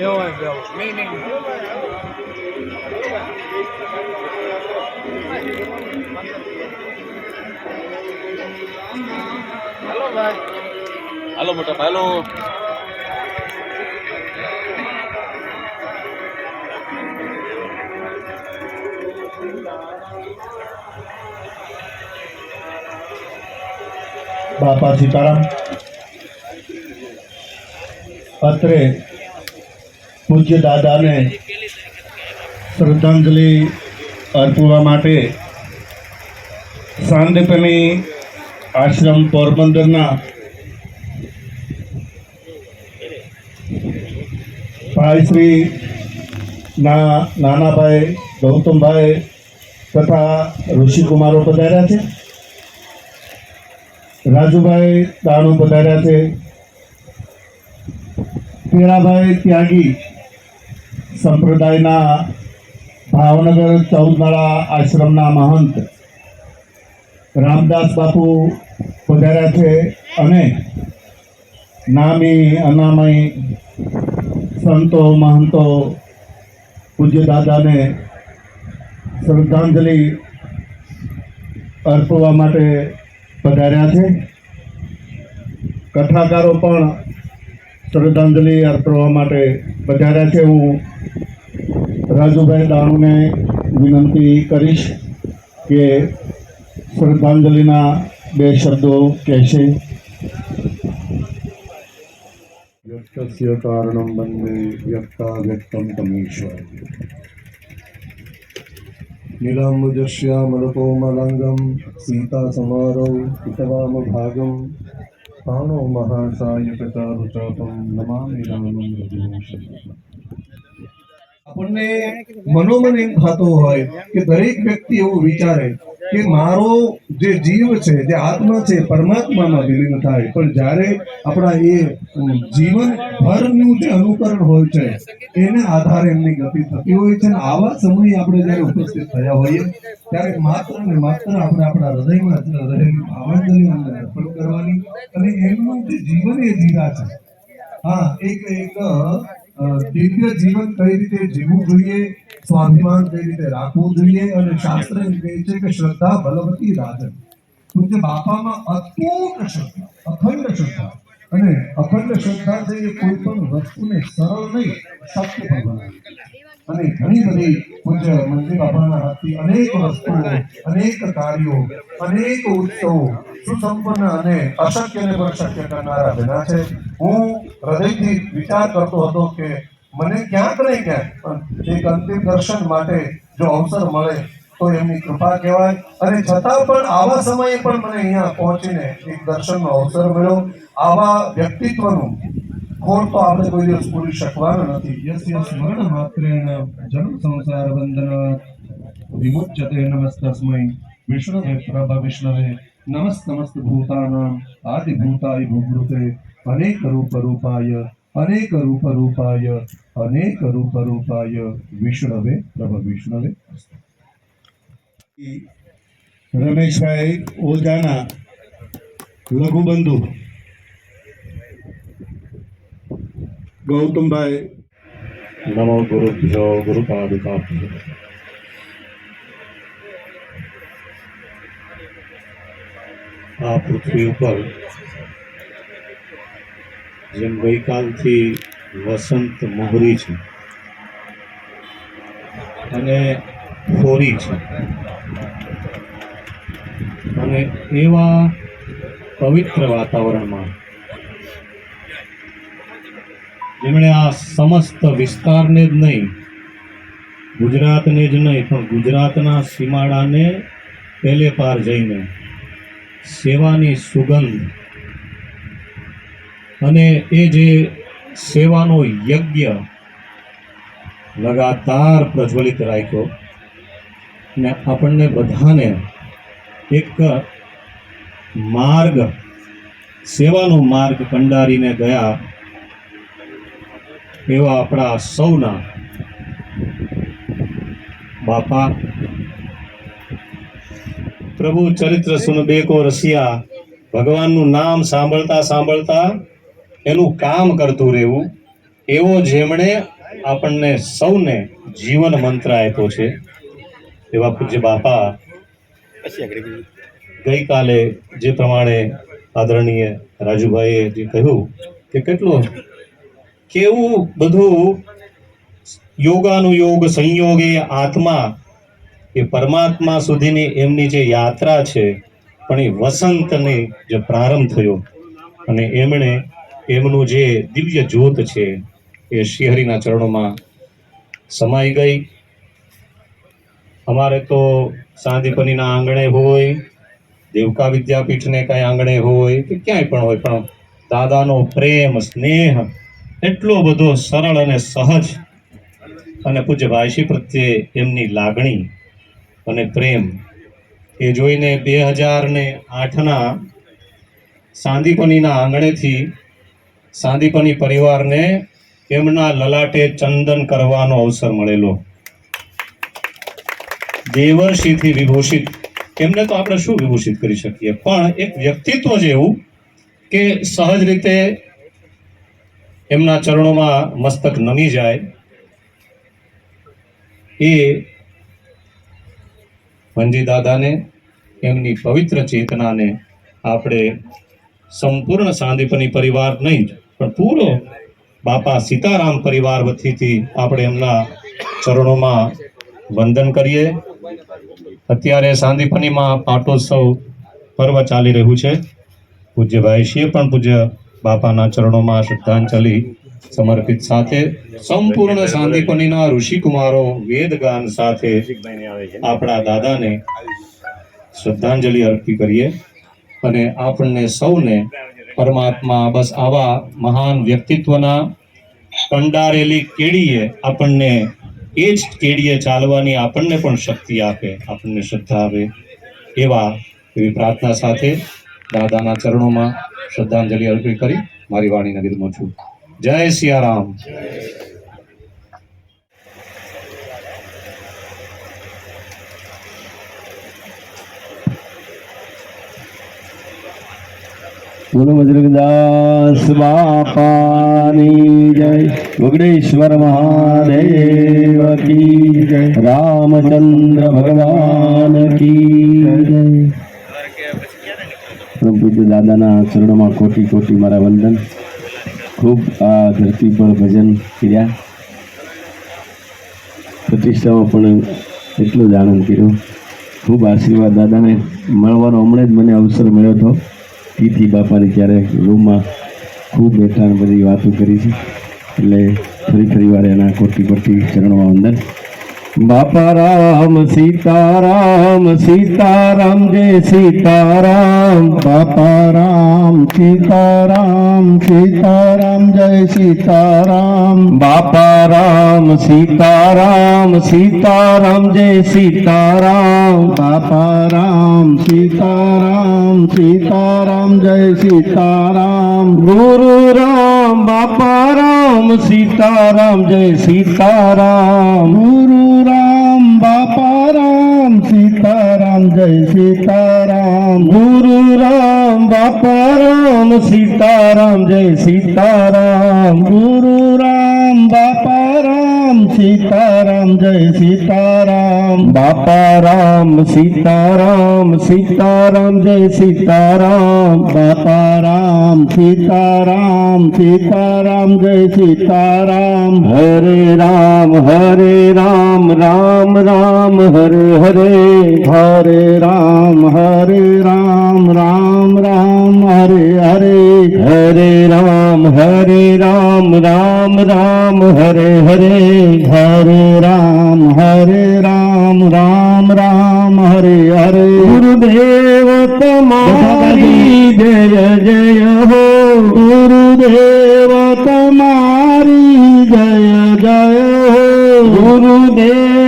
બેવો બેવો નહીં નહીં હાલો ભાઈ હાલો મોટા ભાઈ હાલો બાપા સીતારામ અત્રે પૂજ્ય દાદાને શ્રદ્ધાંજલિ અર્પવા માટે સાંદીપની આશ્રમ પોરબંદરના ભાઈ શ્રી ના નાનાભાઈ ગૌતમભાઈ તથા ઋષિકુમારો પધાર્યા છે. રાજુભાઈ દાણુ પધાર્યા છે. પીણાભાઈ ત્યાગી સંપ્રદાયના ભાવનગર ચૌદનાળા આશ્રમના મહંત રામદાસ બાપુ પધાર્યા છે અને નામી અનામય સંતો, મહંતો, પૂજ્ય દાદાને શ્રદ્ધાંજલિ અર્પવા માટે પધાર્યા છે. કથાકારો પણ શ્રદ્ધાંજલિ અર્પવા માટે પધાર્યા છે. હું રાજુભાઈ દાણુને વિનંતી કરીશ કે શ્રદ્ધાંજલિના બે શબ્દો કહેશે. યક્ષસ્ય કારણમ બંને વ્યક્તા વ્યક્તમ તમીશ્વર નીલાંબુજશ્યામલકોમલાંગમ સીતાસમારૌ પિતવામ ભાગમ પાણો મહાસાયકચારુચાપમ નમામિ રામમ રઘુવંશમ આપણને મનોમન એમ થતો હોય કે દરેક વ્યક્તિ એવું વિચારે કે મારો જે જીવ છે, જે આત્મા છે, પરમાત્મામાં વિલીન થાય. પણ જ્યારે આપણા એ જીવન જે અનુકરણ હોય છે, એને આધારે એમની ગતિ થતી હોય છે. અને આવા સમયે આપણે જ્યારે ઉપસ્થિત થયા હોઈએ, ત્યારે માત્ર ને માત્ર આપણે આપણા હૃદયમાં રહેલી ભાવાંજલિ અમને અર્પણ કરવાની અને એમનું જે જીવન એ જીવા છે. હા, એક એક દિવ્ય જીવન કઈ રીતે જીવવું જોઈએ, સ્વાભિમાન કઈ રીતે રાખવું જોઈએ અને શાસ્ત્ર કહે છે કે શ્રદ્ધા બલવતી રાજન પૂજ્ય બાપામાં અતૂટ શ્રદ્ધા, અખંડ શ્રદ્ધા અને અખંડ શ્રદ્ધા છે એ કોઈ પણ વસ્તુને સરળ નહીં, સત્ય પણ બનાવે. અને ઘણી બધી પૂજ્ય મંદિર બાપાના હાથથી અનેક વસ્તુઓ, અનેક કાર્યો, અનેક ઉત્સવો સુસંપન્ન અને અશક્યને પણ શક્ય કરનારા બન્યા છે. હું હૃદયથી વિચાર કરતો હતો કે મને ક્યાંક ને ક્યાંક એક અંતિમ દર્શન માટે જો અવસર મળે તો એમની કૃપા કહેવાય. અને છતાં પણ આવા સમયે પણ મને અહીંયા પહોંચીને એક દર્શનનો અવસર મળ્યો. આવા વ્યક્તિત્વનું કોણ તો આપણે કોઈ દિવસ પૂરી શકવાનું નથી. યસ યસ, મરણ માત્રેણ જન્મ સંસાર બંધન વિમુચ્યતે નમસ્તસ્મૈ. વિષ્ણવે પ્રભ વિષ્ણવે નમસ્ત નમસ્ત ભૂતાનામ આદિ ભૂતાય ભૂભૃતે અનેક રૂપ રૂપાય અનેક રૂપ રૂપાય અનેક રૂપ રૂપાય વિષ્ણવે પ્રભ વિષ્ણવે રમેશભાઈ ઓજાના લઘુબંધુ ગૌતમભાઈ નમો ગુરુભ્યો ગુરુપાદુકાભ્યો આ પૃથ્વી ઉપર જેમ ગઈકાલથી વસંત મોહરી છે અને ફોરી છે. અને એવા પવિત્ર વાતાવરણમાં જેમણે આ સમસ્ત વિસ્તારને જ નહીં, ગુજરાતને જ નહીં, પણ ગુજરાતના સીમાડાને પેલે પાર જઈને સેવાની સુગંધ. અને એ જે સેવાનો યજ્ઞ લગાતાર પ્રજ્વલિત રાખ્યો ને આપણને બધાને એક માર્ગ, સેવાનો માર્ગ કંડારીને ગયા એવા આપણા સૌના બાપા પ્રભુ ચરિત્ર સુનબેકો રસિયા ભગવાનનું નામ સાંભળતા સાંભળતા એનું કામ કરતું રહેવું. એવો જેમણે આપણને સૌને જીવન મંત્ર આપ્યો છે. એવા પૂજ્ય બાપા ગઈકાલે જે પ્રમાણે આદરણીય રાજુભાઈએ જે કહ્યું કે કેટલું કેવું બધું યોગાનુયોગ સંયોગે આત્મા એ પરમાત્મા સુધીની એમની જે યાત્રા છે, પણ એ વસંતને જે પ્રારંભ થયો. અને એમણે એમનું જે દિવ્ય જ્યોત છે, એ શ્રીહરિના ચરણોમાં સમાઈ ગઈ. અમારે તો સાંદીપનીના આંગણે હોય, દેવકા વિદ્યાપીઠને કાંઈ આંગણે હોય, કે ક્યાંય પણ હોય, પણ દાદાનો પ્રેમ, સ્નેહ એટલો બધો સરળ અને સહજ અને પૂજ્ય ભાઈશી પ્રત્યે એમની લાગણી અને પ્રેમ. એ જોઈને બે હજાર ને આઠના સાંદીપનીના આંગણેથી સાંદીપની પરિવારને એમના લલાટે ચંદન કરવાનો અવસર મળેલો. દેવર્ષિથી વિભૂષિત. એમને તો આપણે શું વિભૂષિત કરી શકીએ? પણ એક વ્યક્તિત્વ જેવું કે સહજ રીતે એમના ચરણોમાં મસ્તક નમી જાય. એ વંજી દાદાને, એમની પવિત્ર ચેતનાને આપણે સંપૂર્ણ સાંદીપની પરિવાર નહીં જ, પણ પૂરો બાપા સીતારામ પરિવાર વતીથી આપણે એમના ચરણોમાં વંદન કરીએ. અત્યારે સાંદીપનીમાં પાટોત્સવ પર્વ ચાલી રહ્યું છે. પૂજ્ય ભાઈશ્રીએ પણ પૂજ્ય બાપાના ચરણોમાં શ્રદ્ધાંજલિ સમર્પિત સાથે સંપૂર્ણ સાંદીપનીના ઋષિકુમારો વેદગાન સાથે આપણા દાદાને શ્રદ્ધાંજલિ અર્પી કરીએ અને આપણને સૌને પરમાત્મા બસ આવા મહાન વ્યક્તિત્વના કંડારેલી કેડીએ આપણને એ જ કેડીએ ચાલવાની આપણને પણ શક્તિ આપે આપણને શ્રદ્ધા આવે એવા એવી પ્રાર્થના સાથે દાદાના ચરણોમાં શ્રદ્ધાંજલિ અર્પિત કરી મારી વાણીને વિરમું છું. જય સિયારામ બોલો બજરંગદાસ બાપાની જય વગડેશ્વર મહાદેવ કી જય રામચંદ્ર ભગવાન કી જય પરમ પૂજ્ય દાદાના ચરણોમાં કોટી કોટી મારા વંદન ખૂબ આ ધરતી પર ભજન કર્યા. પ્રતિષ્ઠામાં પણ એટલો જ આનંદ કર્યો. ખૂબ આશીર્વાદ દાદાને મળવાનો હમણાં જ મને અવસર મળ્યો હતો. તિથિ બાપાની ત્યારે રૂમમાં ખૂબ બેઠા બધી વાતો કરી છે. એટલે ફરી ફરી વાર એના કોટી કોટી ચરણમાં વંદન બાપા રામ, સીતારામ સીતારામ, જય સીતારામ. બાપા રામ, સીતારામ સીતારામ, જય સીતારામ. બાપા રામ, સીતારામ સીતારામ, જય સીતારામ. બાપા રામ, સીતારામ સીતારામ, જય સીતારામ. ગુરુ રામ, બાપા રામ, સીતારામ, જય સીતારામ. ગુરુ રામ સીતારામ જય સીતારામ. ગુરુ રામ બાપા રામ સીતારામ જય સીતારામ. ગુરુ રામ બાપા સીતારામ જય સીતારામ. બાપા રામ સીતારામ સીતારામ જય સીતારામ. બાપા રામ સીતારામ સીતારામ જય સીતારામ. હરે રામ હરે રામ રામ રામ હરે હરે. હરે રામ હરે રામ રામ. હરે હરે હરે રામ હરે રામ રામ રામ હરે હરે હરે રામ હરે રામ રામ રામ હરે હરે ગુરુદેવ તમારી જય જય હો ગુરુદેવ તમારી જય જય હો ગુરુદેવ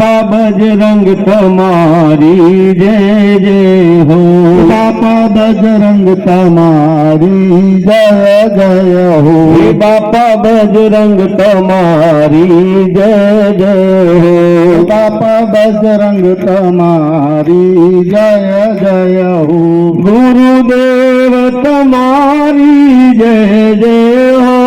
બાપા બજરંગ તમારી જય જય હો. બાપા બજરંગ તમારી જય જય હો. બાપા બજરંગ તમારી જય જય હો. બાપા બજરંગ તમારી જય જય હો. ગુરુદેવ તમારી જય જય હો.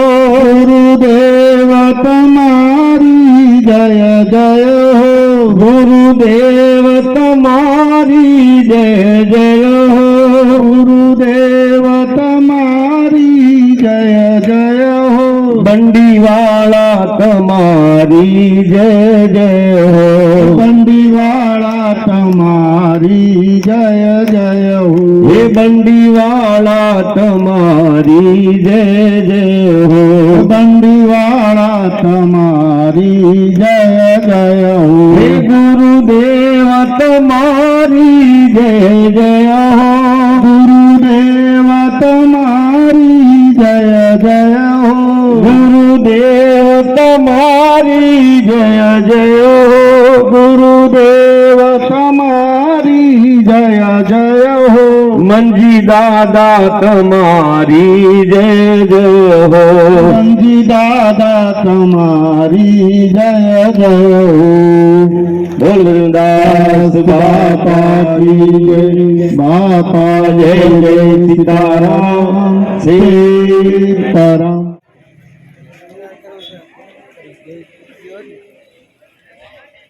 ગુરુદેવ તમારી જય જય હો મંજી દાદા તમારી જય જય હો. મંજી દાદા તમારી જય જય હો. બોલ વૃંદાસ બાપા કી જય બાપા જય જય સીતારામ સીતારામ.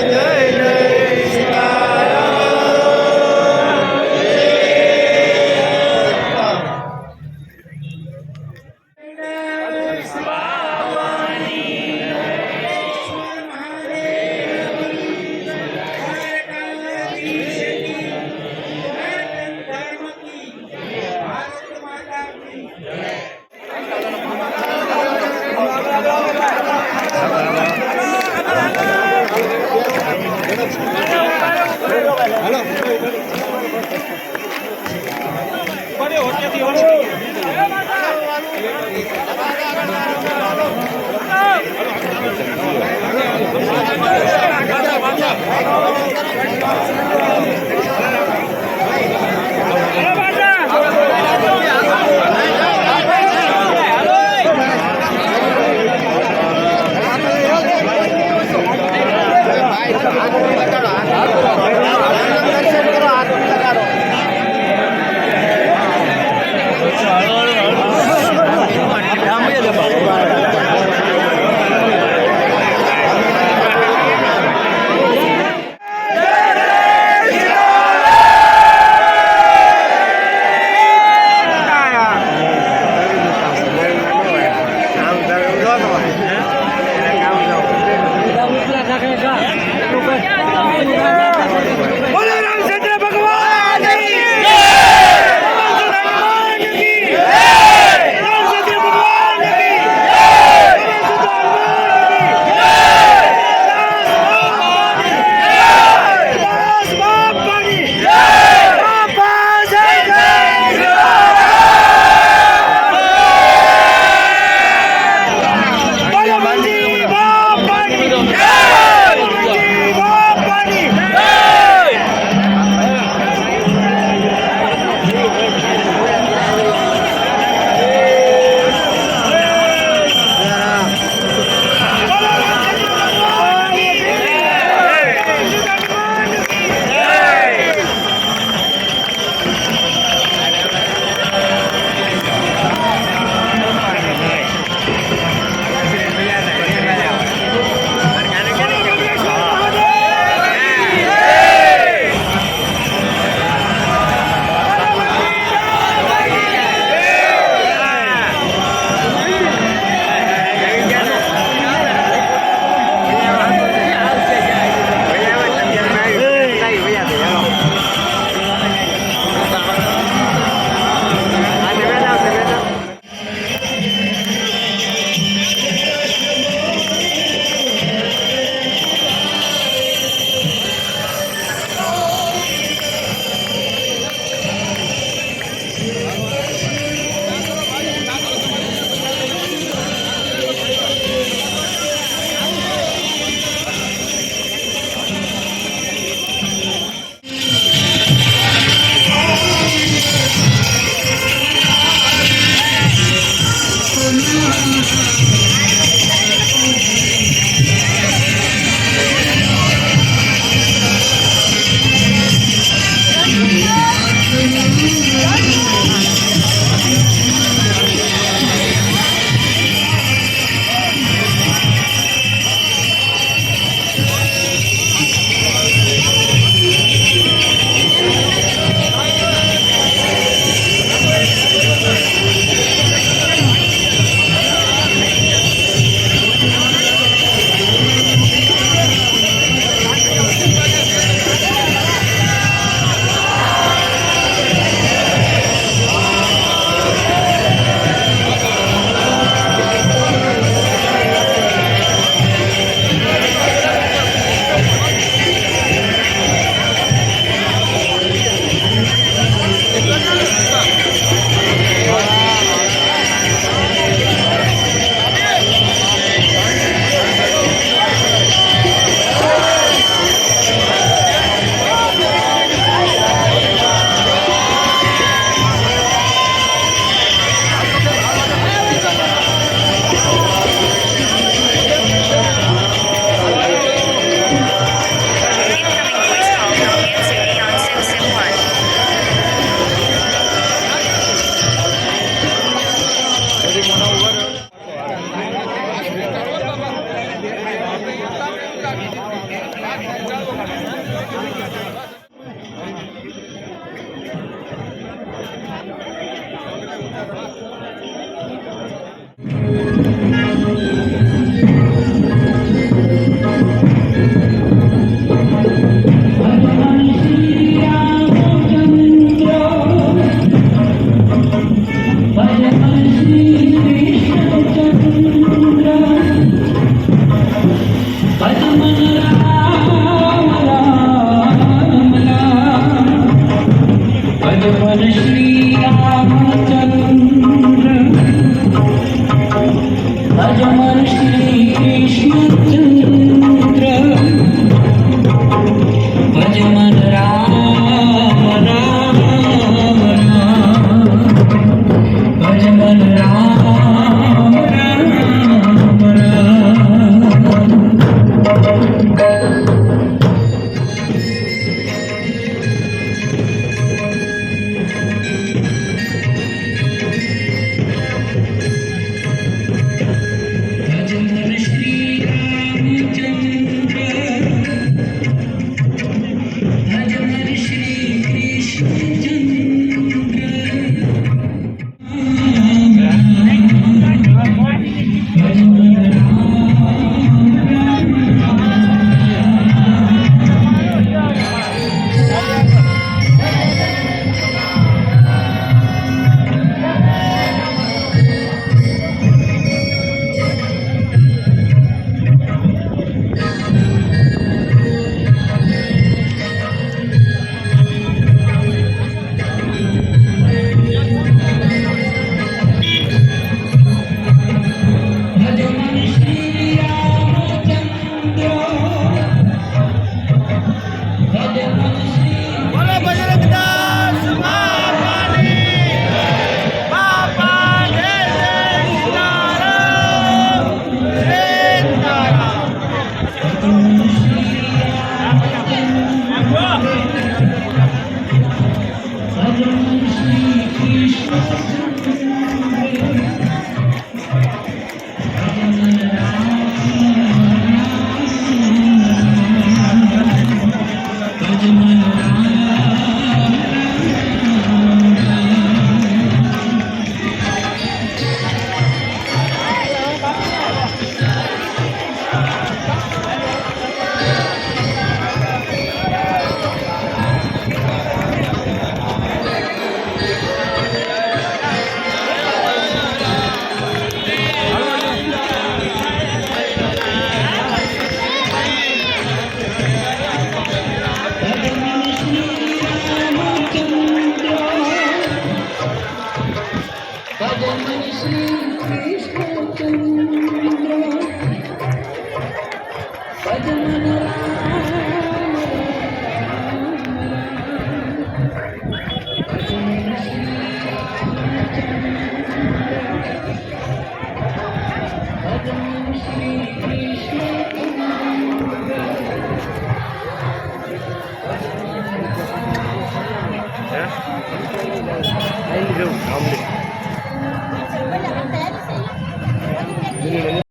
હાલો